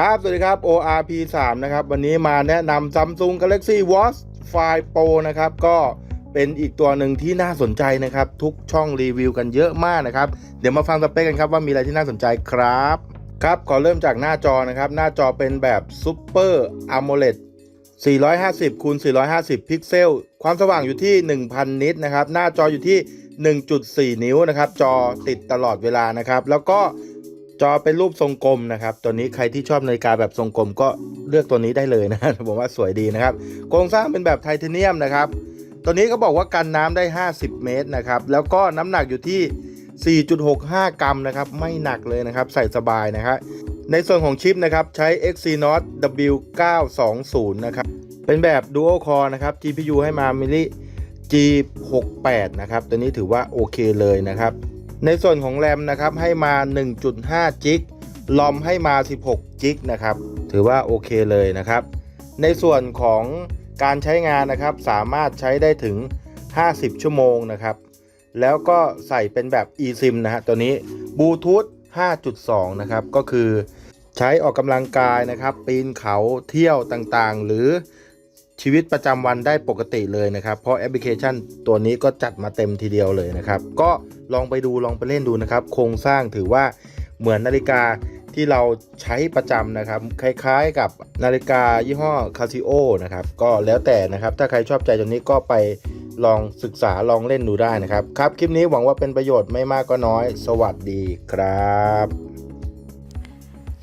ครับ สวัสดีครับ ORP 3นะครับ วันนี้มาแนะนำ Samsung Galaxy Watch 5 Pro นะครับ ก็เป็นอีกตัวหนึ่งที่น่าสนใจนะครับ ทุกช่องรีวิวกันเยอะมากนะครับ เดี๋ยวมาฟังสเปคกันครับว่ามีอะไรที่น่าสนใจครับ ครับ ขอเริ่มจากหน้าจอนะครับ หน้าจอเป็นแบบ Super AMOLED 450คูณ450 พิกเซล ความสว่างอยู่ที่ 1000 นิตนะครับ หน้าจออยู่ที่ 1.4 นิ้วนะครับ จอติดตลอดเวลานะครับ แล้วก็ จอเป็นรูปทรงกลมนะครับ ตัวนี้ใครที่ชอบนาฬิกาแบบทรงกลมก็เลือกตัวนี้ได้เลยนะผมว่าสวยดีนะครับ โครงสร้างเป็นแบบไทเทเนียมนะครับ ตัวนี้ก็บอกว่ากันน้ำได้ 50 เมตรนะครับ แล้วก็น้ำหนักอยู่ที่ 4.65 กรัมนะครับ ไม่หนักเลยนะครับ ใส่สบายนะครับในส่วนของชิปนะครับ ใช้ Exynos W920 นะครับ เป็นแบบ Dual Core นะครับ GPU ให้มามิลิ G68 นะครับ ตัวนี้ถือว่าโอเคเลยนะครับ ในส่วนของแรมนะครับให้มา 1.5 จิกลอมให้มา 16 จิกนะครับ ถือว่าโอเคเลยนะครับ ในส่วนของการใช้งานนะครับสามารถใช้ได้ถึง 50 ชั่วโมงนะครับ แล้วก็ใส่เป็นแบบ eSIM นะฮะตัวนี้บลูทูธ5.2 นะครับ ก็คือใช้ออกกำลังกายนะครับ ปีนเขาเที่ยวต่างๆ หรือ ชีวิตประจำวันได้ปกติเลยนะครับ เพราะแอปพลิเคชันตัวนี้ก็จัดมาเต็มทีเดียวเลยนะครับ ก็ลองไปดูลองไปเล่นดูนะครับ โครงสร้างถือว่าเหมือนนาฬิกาที่เราใช้ประจำนะครับ คล้ายๆกับนาฬิกายี่ห้อ Casio นะครับ ก็แล้วแต่นะครับ ถ้าใครชอบใจตัวนี้ก็ไปลองศึกษาลองเล่นดูได้นะครับ ครับ คลิปนี้หวังว่าเป็นประโยชน์ไม่มากก็น้อย สวัสดีครับ